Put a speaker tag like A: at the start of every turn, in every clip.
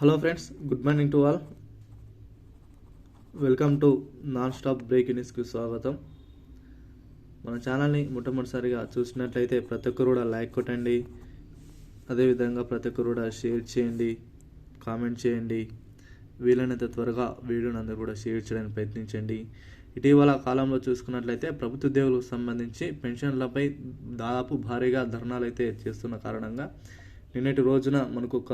A: Hello friends good morning to all welcome to non stop break న్యూస్కి స్వాగతం. మన ఛానల్ని మొట్టమొదటిసారిగా చూసినట్లయితే ప్రతి ఒక్కరు కూడా లైక్ కొట్టండి. అదేవిధంగా ప్రతి ఒక్కరు కూడా షేర్ చేయండి కామెంట్ చేయండి. వీలైనంత త్వరగా వీడియోని అందరూ కూడా షేర్ చేయడానికి ప్రయత్నించండి. ఇటీవల కాలంలో చూసుకున్నట్లయితే ప్రభుత్వ ఉద్యోగులకు సంబంధించి పెన్షన్లపై దాదాపు భారీగా ధర్నాలు అయితే చేస్తున్న కారణంగా నిన్నటి రోజున మనకు ఒక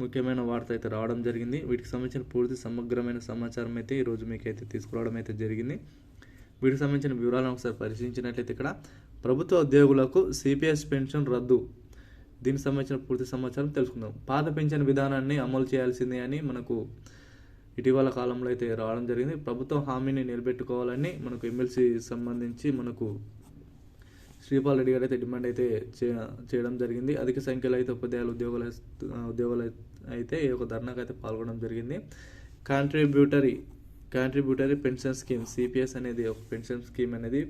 A: ముఖ్యమైన వార్త అయితే రావడం జరిగింది. వీటికి సంబంధించిన పూర్తి సమగ్రమైన సమాచారం అయితే ఈరోజు మీకు అయితే తీసుకురావడం అయితే జరిగింది. వీటికి సంబంధించిన వివరాలను ఒకసారి పరిశీలించినట్లయితే ఇక్కడ ప్రభుత్వ ఉద్యోగులకు సిపిఎస్ పెన్షన్ రద్దు. దీనికి సంబంధించిన పూర్తి సమాచారం తెలుసుకుందాం. పాత పెన్షన్ విధానాన్ని అమలు చేయాల్సిందే అని మనకు ఇటీవల కాలంలో అయితే రావడం జరిగింది. ప్రభుత్వం హామీని నిలబెట్టుకోవాలని మనకు ఎమ్మెల్సీ సంబంధించి మనకు శ్రీపాల్ రెడ్డి గారు అయితే డిమాండ్ అయితే చే- చేయడం జరిగింది. అధిక సంఖ్యలో అయితే ఉపాధ్యాయులు ఉద్యోగులు ఉద్యోగులు అయితే ఈ యొక్క ధర్నాకు అయితే పాల్గొనడం జరిగింది. Contributory contributory pension scheme CPS అనేది ఒక పెన్షన్ స్కీమ్ అనేది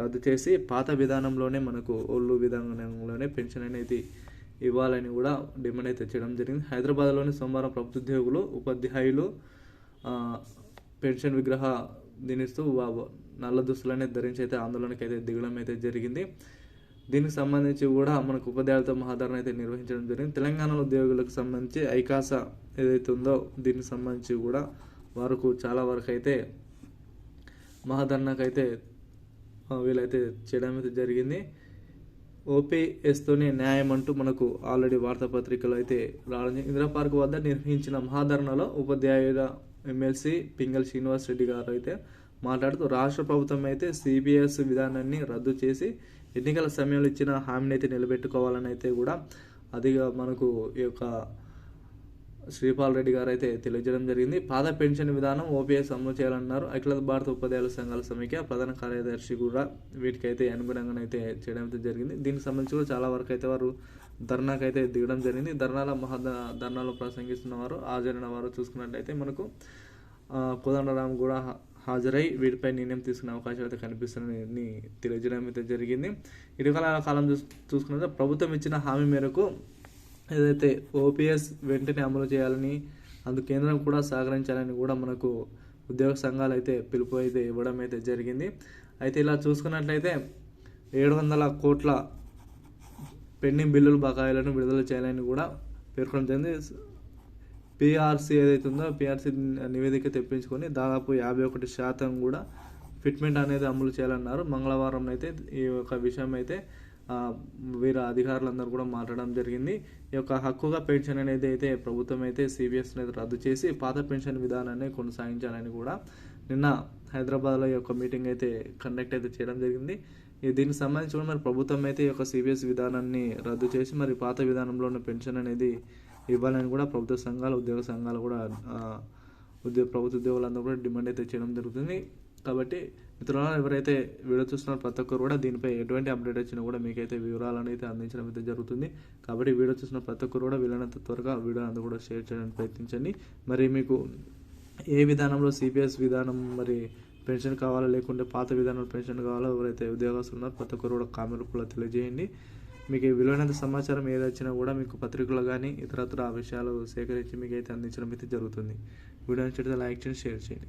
A: రద్దు చేసి పాత విధానంలోనే మనకు ఒళ్ళు విధానంలోనే పెన్షన్ అనేది ఇవ్వాలని కూడా డిమాండ్ అయితే చేయడం జరిగింది. హైదరాబాద్లోని సోమవారం ప్రభుత్వ ఉద్యోగులు ఉపాధ్యాయులు పెన్షన్ విగ్రహ దినిస్తూ వా- నల్ల దుస్తులనే ధరించి అయితే ఆందోళనకి అయితే దిగడం అయితే జరిగింది. దీనికి సంబంధించి కూడా మనకు ఉపాధ్యాయులతో మహాధారణ అయితే నిర్వహించడం జరిగింది. తెలంగాణలో ఉద్యోగులకు సంబంధించి ఐకాస ఏదైతే ఉందో దీనికి సంబంధించి కూడా వరకు చాలా వరకు అయితే మహాధరణకు అయితే వీళ్ళైతే చేయడం అయితే జరిగింది. ఓపీఎస్తోనే న్యాయం అంటూ మనకు ఆల్రెడీ వార్తాపత్రికలు అయితే రావడం ఇందిరా పార్క్ వద్ద నిర్వహించిన మహాధరణలో ఉపాధ్యాయుల ఎమ్మెల్సీ పింగల్ శ్రీనివాస్ రెడ్డి గారు అయితే మాట్లాడుతూ రాష్ట్ర ప్రభుత్వం అయితే సిబిఎస్ విధానాన్ని రద్దు చేసి ఎన్నికల సమయంలో ఇచ్చిన హామీని అయితే నిలబెట్టుకోవాలని అయితే కూడా అదిగా మనకు ఈ యొక్క శ్రీపాల్ రెడ్డి గారు అయితే తెలియజేయడం జరిగింది. పాత పెన్షన్ విధానం ఓపీఎస్ అమలు చేయాలన్నారు. అఖిల భారత ఉపాధ్యాయుల సంఘాల సమైక్య ప్రధాన కార్యదర్శి కూడా వీటికైతే అనుగుణంగా అయితే చేయడం అయితే జరిగింది. దీనికి సంబంధించి కూడా చాలా వరకు అయితే వారు ధర్నాకు అయితే దిగడం జరిగింది. ధర్నాల మహా ధర్నాలో ప్రసంగిస్తున్న వారు హాజరైన వారు చూసుకున్నట్లయితే మనకు కోదండరామ్ కూడా హా- హాజరై వీటిపై నిర్ణయం తీసుకునే అవకాశం అయితే కనిపిస్తుందని తెలియజేయడం అయితే జరిగింది. ఇటీవల కాలం చూసు చూసుకున్నట్లయితే ప్రభుత్వం ఇచ్చిన హామీ మేరకు ఏదైతే ఓపీఎస్ వెంటనే అమలు చేయాలని అందు కేంద్రం కూడా సహకరించాలని కూడా మనకు ఉద్యోగ సంఘాలు అయితే పిలుపు అయితే ఇవ్వడం అయితే జరిగింది. అయితే ఇలా చూసుకున్నట్లయితే ఏడు వందల కోట్ల పెండింగ్ బిల్లుల బకాయిలను విడుదల చేయాలని కూడా పేర్కొనడం జరిగింది. పిఆర్సీ ఏదైతే ఉందో పిఆర్సీ నివేదిక తెప్పించుకొని దాదాపు యాభై ఒకటి శాతం కూడా ఫిట్మెంట్ అనేది అమలు చేయాలన్నారు. మంగళవారం అయితే ఈ యొక్క విషయం అయితే వీరు అధికారులందరూ కూడా మాట్లాడడం జరిగింది. ఈ యొక్క హక్కుగా పెన్షన్ అనేది అయితే ప్రభుత్వం అయితే సిబిఎస్ అనేది రద్దు చేసి పాత పెన్షన్ విధానాన్ని కొనసాగించాలని కూడా నిన్న హైదరాబాద్లో ఈ యొక్క మీటింగ్ అయితే కండక్ట్ అయితే చేయడం జరిగింది. దీనికి సంబంధించి కూడా మరి ప్రభుత్వం అయితే ఈ యొక్క సిబిఎస్ విధానాన్ని రద్దు చేసి మరి పాత విధానంలో ఉన్న పెన్షన్ అనేది ఇవ్వాలని కూడా ప్రభుత్వ సంఘాలు ఉద్యోగ సంఘాలు కూడా ఉద్యోగ ప్రభుత్వ ఉద్యోగులందరూ కూడా డిమాండ్ అయితే చేయడం జరుగుతుంది. కాబట్టి మిత్రులారా ఎవరైతే వీడియో చూస్తున్నారో ప్రతి ఒక్కరు కూడా దీనిపై ఎటువంటి అప్డేట్ వచ్చినా కూడా మీకైతే వివరాలను అయితే అందించడం అయితే జరుగుతుంది. కాబట్టి వీడియో చూసిన ప్రతి ఒక్కరు కూడా వీలైనంత త్వరగా వీడియో అంతా కూడా షేర్ చేయడానికి ప్రయత్నించండి. మరి మీకు ఏ విధానంలో సిపిఎస్ విధానం మరి పెన్షన్ కావాలా లేకుంటే పాత విధానంలో పెన్షన్ కావాలో ఎవరైతే ఉద్యోగస్తులు ఉన్నారో ప్రతి ఒక్కరు కూడా కామెంట్ కూడా తెలియజేయండి. మీకు విలువైనంత సమాచారం ఏది వచ్చినా కూడా మీకు పత్రికలు కానీ ఇతరత్ర విషయాలు సేకరించి మీకు అయితే అందించడం అయితే జరుగుతుంది. వీడియో నచ్చితే లైక్ చేయండి షేర్ చేయండి.